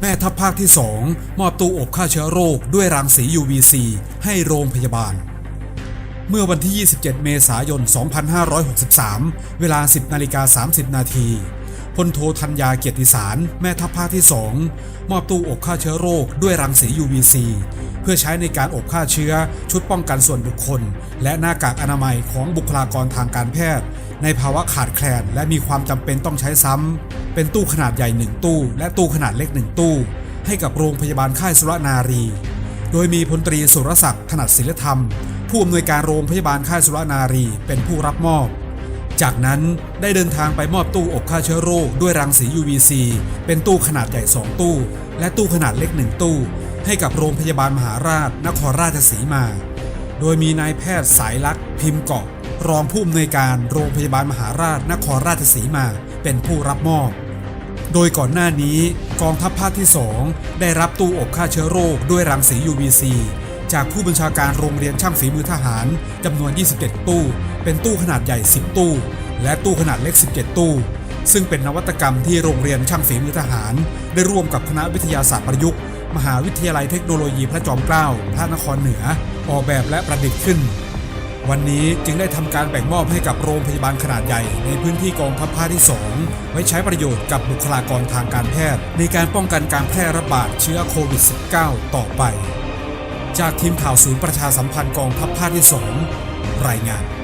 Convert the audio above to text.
แม่ทัพภาคที่ 2 มอบตู้อบฆ่าเชื้อโรคด้วยรังสี UVC ให้โรงพยาบาล เมื่อวันที่ 27 เมษายน 2563 เวลา 10นาฬิกา30 นาทีพลโทธัญญาเกียรติสาร แม่ทัพภาคที่ 2 มอบตู้อบฆ่าเชื้อโรคด้วยรังสี UVC เพื่อใช้ในการอบฆ่าเชื้อชุดป้องกันส่วนบุคคล และหน้ากากอนามัยของบุคลากรทางการแพทย์ ในภาวะขาดแคลนและมีความจำเป็นต้องใช้ซ้ำ เป็นตู้ขนาดใหญ่1ตู้ และตู้ขนาดเล็ก1ตู้ ให้กับโรงพยาบาลค่ายสุรนารี โดยมีพลตรีสุรศักดิ์ถนัดศิลธรรม ผู้อำนวยการโรงพยาบาลค่ายสุรนารีเป็นผู้รับมอบ จากนั้นได้เดินทางไปมอบตู้อบฆ่าเชื้อโรคด้วยรังสี UVC เป็นตู้ขนาดใหญ่ 2 ตู้ และตู้ขนาดเล็ก 1 ตู้ ให้กับโรงพยาบาลมหาราชนครราชสีมา โดยมีนายแพทย์สายลักษณ์พิมพ์เกาะรองผู้อำนวยการโรงพยาบาลมหาราชนครราชสีมา เป็นผู้รับมอบ โดยก่อนหน้านี้กองทัพภาคที่ 2 ได้รับตู้อบฆ่าเชื้อโรคด้วยรังสี UVC จากผู้บัญชาการโรงเรียนช่างฝีมือทหารจำนวน 27 ตู้ เป็นตู้ขนาดใหญ่ 10 ตู้ และตู้ขนาดเล็ก 17 ตู้ ซึ่งเป็นนวัตกรรมที่โรงเรียนช่างฝีมือทหาร ได้ร่วมกับคณะวิทยาศาสตร์ประยุกต์ มหาวิทยาลัยเทคโนโลยีพระจอมเกล้าพระนครเหนือ ออกแบบและประดิษฐ์ขึ้น วันนี้จึงได้ทำการแบ่งมอบให้กับโรงพยาบาลขนาดใหญ่ในพื้นที่กองทัพภาคที่ 2 ไว้ใช้ประโยชน์กับบุคลากรทางการแพทย์ ในการป้องกันการแพร่ระบาดเชื้อโควิด -19 ต่อไป จากทีมข่าวศูนย์ประชาสัมพันธ์กองทัพภาคที่ 2 รายงาน